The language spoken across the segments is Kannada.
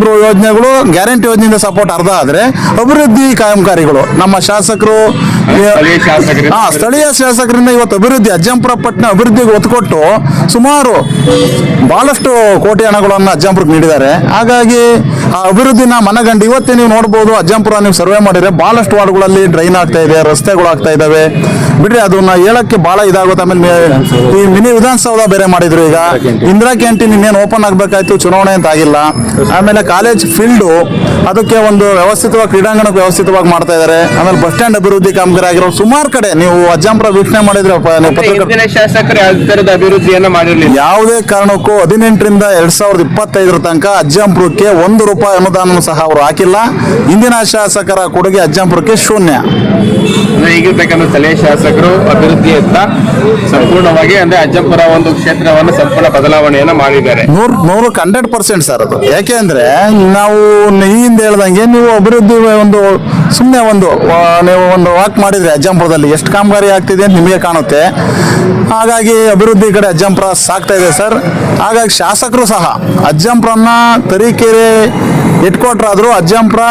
ಯೋಜನೆಗಳು ಗ್ಯಾರಂಟಿ ಯೋಜನೆಯಿಂದ ಸಪೋರ್ಟ್ ಅರ್ಧ ಆದ್ರೆ ಅಭಿವೃದ್ಧಿ ಕಾಮಗಾರಿಗಳು ನಮ್ಮ ಶಾಸಕರು ಸ್ಥಳೀಯ ಶಾಸಕರಿಂದ- ಹಾ ಸ್ಥಳೀಯ ಶಾಸಕರಿಂದ ಇವತ್ತು ಅಭಿವೃದ್ಧಿ ಅಜ್ಜಂಪುರ ಪಟ್ಟಣ ಅಭಿವೃದ್ಧಿಗೆ ಒತ್ತುಕೊಟ್ಟು ಸುಮಾರು ಬಹಳಷ್ಟು ಕೋಟಿ ಹಣಗಳನ್ನು ಅಜ್ಜಂಪುರಕ್ಕೆ ನೀಡಿದ್ದಾರೆ. ಹಾಗಾಗಿ ಆ ಅಭಿವೃದ್ಧಿನ ಮನಗಂಡು ಇವತ್ತೇ ನೀವು ನೋಡ್ಬೋದು ಅಜ್ಜಂಪುರ ನೀವು ಸರ್ವೆ ಮಾಡಿದ್ರೆ ಬಹಳಷ್ಟು ವಾರ್ಡ್ಗಳಲ್ಲಿ ಡ್ರೈನ್ ಆಗ್ತಾ ಇದೆ ರಸ್ತೆಗಳು ಆಗ್ತಾ ಇದಾವೆ. ಬಿಡ್ರಿ ಅದನ್ನ ಹೇಳಕ್ಕೆ ಬಹಳ ಇದಾಗುತ್ತೆ. ಆಮೇಲೆ ಈ ಮಿನಿ ವಿಧಾನಸೌಧ ಬೇರೆ ಮಾಡಿದ್ರು ಈಗ. ಇಂದಿರಾ ಕ್ಯಾಂಟೀನ್. ಇನ್ನೇನು ಓಪನ್ ಆಗ್ಬೇಕಾಯ್ತು ಚುನಾವಣೆ ಅಂತ ಆಗಿಲ್ಲ. ಆಮೇಲೆ ಕಾಲೇಜ್ ಫೀಲ್ಡು ಅದಕ್ಕೆ ಒಂದು ವ್ಯವಸ್ಥಿತವಾಗಿ ಕ್ರೀಡಾಂಗಣಕ್ಕೆ ವ್ಯವಸ್ಥಿತವಾಗಿ ಮಾಡ್ತಾ ಇದ್ದಾರೆ. ಆಮೇಲೆ ಬಸ್ ಸ್ಟ್ಯಾಂಡ್ ಅಭಿವೃದ್ಧಿ ಕಾಮಗಾರಿ ಆಗಿರೋ ಸುಮಾರು ಕಡೆ ನೀವು ಅಜ್ಜಾಂಪುರ ವೀಕ್ಷಣೆ ಮಾಡಿದ್ರೆ ಶಾಸಕರು ಯಾವ ತರದ ಅಭಿವೃದ್ಧಿಯನ್ನ ಮಾಡಿರ್ಲಿಲ್ಲ? ಯಾವುದೇ ಕಾರಣಕ್ಕೂ ಹದಿನೆಂಟರಿಂದ ಎರಡ್ ಸಾವಿರದ ಇಪ್ಪತ್ತೈದರ ತನಕ ಅಜ್ಜಂಪುರಕ್ಕೆ ಒಂದು ರೂಪಾಯಿ ಅನುದಾನ ಸಹ ಅವರು ಹಾಕಿಲ್ಲ. ಇಂದಿನ ಶಾಸಕರ ಕೊಡುಗೆ ಅಜ್ಜಂಪುರಕ್ಕೆ ಶೂನ್ಯ. ಅಂದ್ರೆ ಈಗಿರ್ತಕ್ಕಂಥ ಸ್ಥಳೀಯ ಶಾಸಕರು ಅಭಿವೃದ್ಧಿಯತ್ತ ಸಂಪೂರ್ಣವಾಗಿ ಅಂದ್ರೆ ಅಜ್ಜಂಪುರ ಒಂದು ಕ್ಷೇತ್ರವನ್ನು ಸಂಪೂರ್ಣ ಬದಲಾವಣೆಯನ್ನ ಮಾಡಿದ್ದಾರೆ. ನೂರು ನೂರಕ್ಕೆ ಹಂಡ್ರೆಡ್ ಪರ್ಸೆಂಟ್ ಸರ್ ಅದು. ಯಾಕೆಂದ್ರೆ ನಾವು ಹಿಂದೆ ಹೇಳ್ದಂಗೆ ನೀವು ಅಭಿವೃದ್ಧಿ ಒಂದು ಸುಮ್ಮನೆ ಒಂದು ನೀವು ಒಂದು ವಾಕ್ ಮಾಡಿದರೆ ಅಜ್ಜಂಪುರದಲ್ಲಿ ಎಷ್ಟು ಕಾಮಗಾರಿ ಆಗ್ತಿದೆ ಅಂತ ನಿಮಗೆ ಕಾಣುತ್ತೆ. ಹಾಗಾಗಿ ಅಭಿವೃದ್ಧಿ ಕಡೆ ಅಜ್ಜಂಪುರ ಸಾಕ್ತಾ ಇದೆ ಸರ್. ಹಾಗಾಗಿ ಶಾಸಕರು ಸಹ ಅಜ್ಜಂಪುರನ್ನ ತರೀಕೆರೆ ಹೆಡ್ ಕ್ವಾರ್ಟರ್ ಆದರೂ ಅಜ್ಜಂಪುರ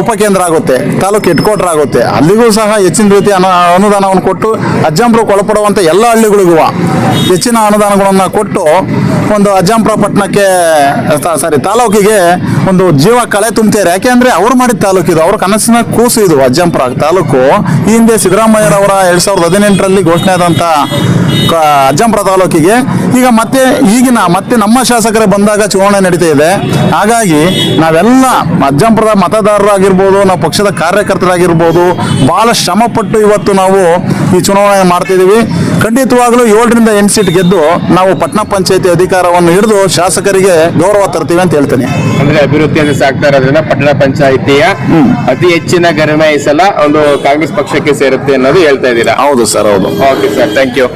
ಉಪಕೇಂದ್ರ ಆಗುತ್ತೆ, ತಾಲೂಕು ಹೆಡ್ ಕ್ವಾರ್ಟರ್ ಆಗುತ್ತೆ. ಅಲ್ಲಿಗೂ ಸಹ ಹೆಚ್ಚಿನ ರೀತಿಯ ಅನು, ಅನುದಾನವನ್ನು ಕೊಟ್ಟು ಅಜ್ಜಂಪುರಕ್ಕೆ ಒಳಪಡುವಂಥ ಎಲ್ಲ ಹಳ್ಳಿಗಳಿಗೂ ಹೆಚ್ಚಿನ ಅನುದಾನಗಳನ್ನು ಕೊಟ್ಟು ಒಂದು ಅಜ್ಜಂಪುರ ಪಟ್ಟಣಕ್ಕೆ ಸಾರಿ ತಾಲೂಕಿಗೆ ಒಂದು ಜೀವ ಕಳೆ ತುಂಬ್ತಾರೆ ಯಾಕೆಂದರೆ ಅವ್ರು ಮಾಡಿದ ತಾಲೂಕಿದು ಅವ್ರ ಕನಸಿನ ಕೂಸು ಇದು ಅಜ್ಜಂಪುರ ತಾಲೂಕು. ಈ ಹಿಂದೆ ಸಿದ್ದರಾಮಯ್ಯರವರ ಎರಡ್ ಸಾವಿರದ ಹದಿನೆಂಟರಲ್ಲಿ ಘೋಷಣೆ ಆದಂತ ಅಜ್ಜಂಪುರ ತಾಲೂಕಿಗೆ. ಈಗ ಮತ್ತೆ ಈಗಿನ ಮತ್ತೆ ನಮ್ಮ ಶಾಸಕರೇ ಬಂದಾಗ ಚುನಾವಣೆ ನಡೀತಾ ಇದೆ. ಹಾಗಾಗಿ ನಾವೆಲ್ಲ ಅಜ್ಜಂಪುರದ ಮತದಾರರಾಗಿರ್ಬೋದು ನಾವು ಪಕ್ಷದ ಕಾರ್ಯಕರ್ತರಾಗಿರ್ಬೋದು ಬಹಳ ಶ್ರಮಪಟ್ಟು ಇವತ್ತು ನಾವು ಈ ಚುನಾವಣೆ ಮಾಡ್ತಿದ್ದೀವಿ. ಖಂಡಿತವಾಗ್ಲೂ ಏಳರಿಂದ ಎಂಟು ಸೀಟ್ ಗೆದ್ದು ನಾವು ಪಟ್ಟಣ ಪಂಚಾಯತಿ ಅಧಿಕಾರವನ್ನು ಹಿಡಿದು ಶಾಸಕರಿಗೆ ಗೌರವ ತರ್ತೀವಿ ಅಂತ ಹೇಳ್ತೀನಿ. ಅಂದ್ರೆ ಅಭಿವೃದ್ಧಿಯನ್ನು ಸಾಕ್ತಾ ಇರೋದ್ರಿಂದ ಪಟ್ಟಣ ಪಂಚಾಯಿತಿಯ ಅತಿ ಹೆಚ್ಚಿನ ಗರಿಮೆ ಈ ಸಲ ಒಂದು ಕಾಂಗ್ರೆಸ್ ಪಕ್ಷಕ್ಕೆ ಸೇರುತ್ತೆ ಅನ್ನೋದು ಹೇಳ್ತಾ ಇದ್ದೀರಾ? ಹೌದು ಸರ್ ಹೌದು. Okay sir thank you